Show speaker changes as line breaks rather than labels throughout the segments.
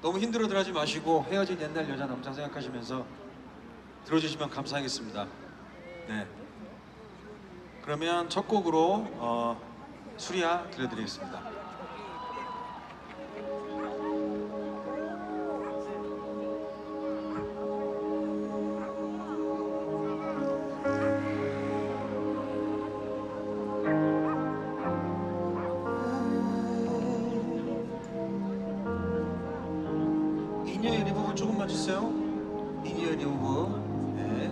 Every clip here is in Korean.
너무 힘들어들 하지 마시고 헤어진 옛날 여자 남자 생각하시면서 들어주시면 감사하겠습니다. 네. 그러면 첫 곡으로 어, 수리야 들려드리겠습니다. 조금만 주세요. 인이어 리부분. 네.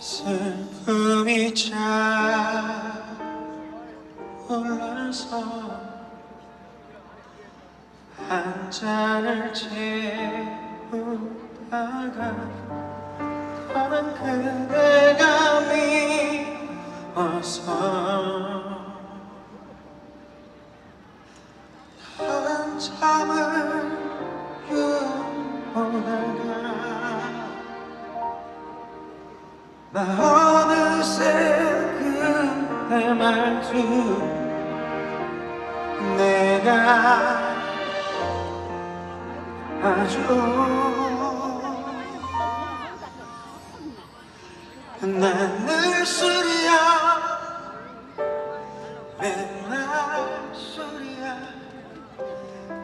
슬픔이 차 올라서 한 잔을 채우다가 떠난 그대가 미워서 한참을 유보다가 나 어느새 그대 말투 내가 아주 나늘 술이야. 맨날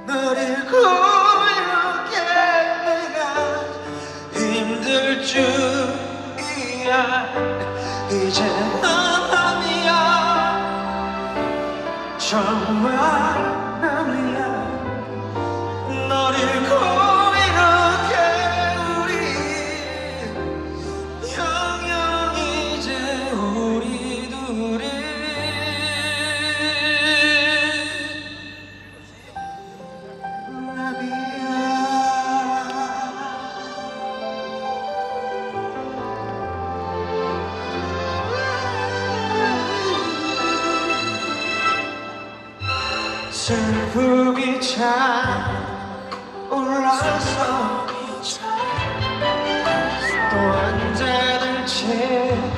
널 잃고 이렇게 내가 힘들 줄이야. 이제 넌 정말 슬프기 차올라서 또한 잔을 채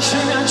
술마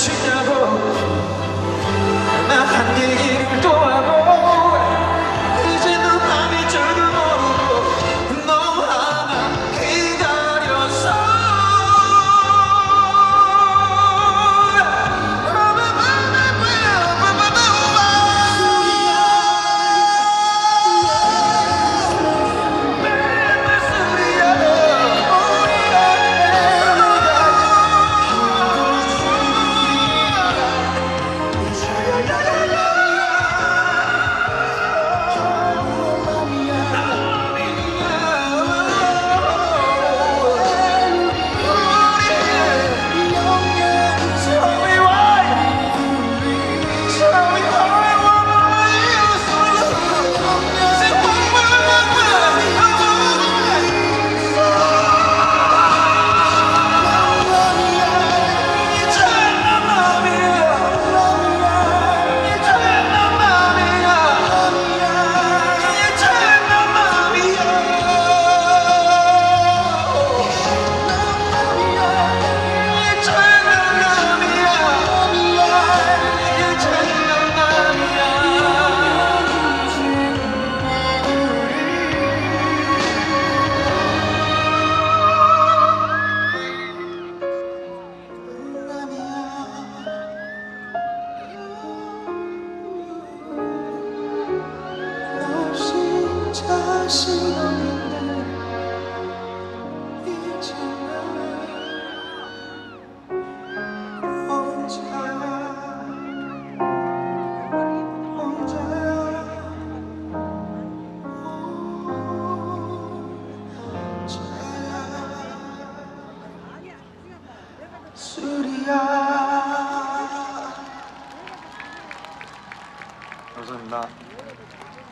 감사합니다.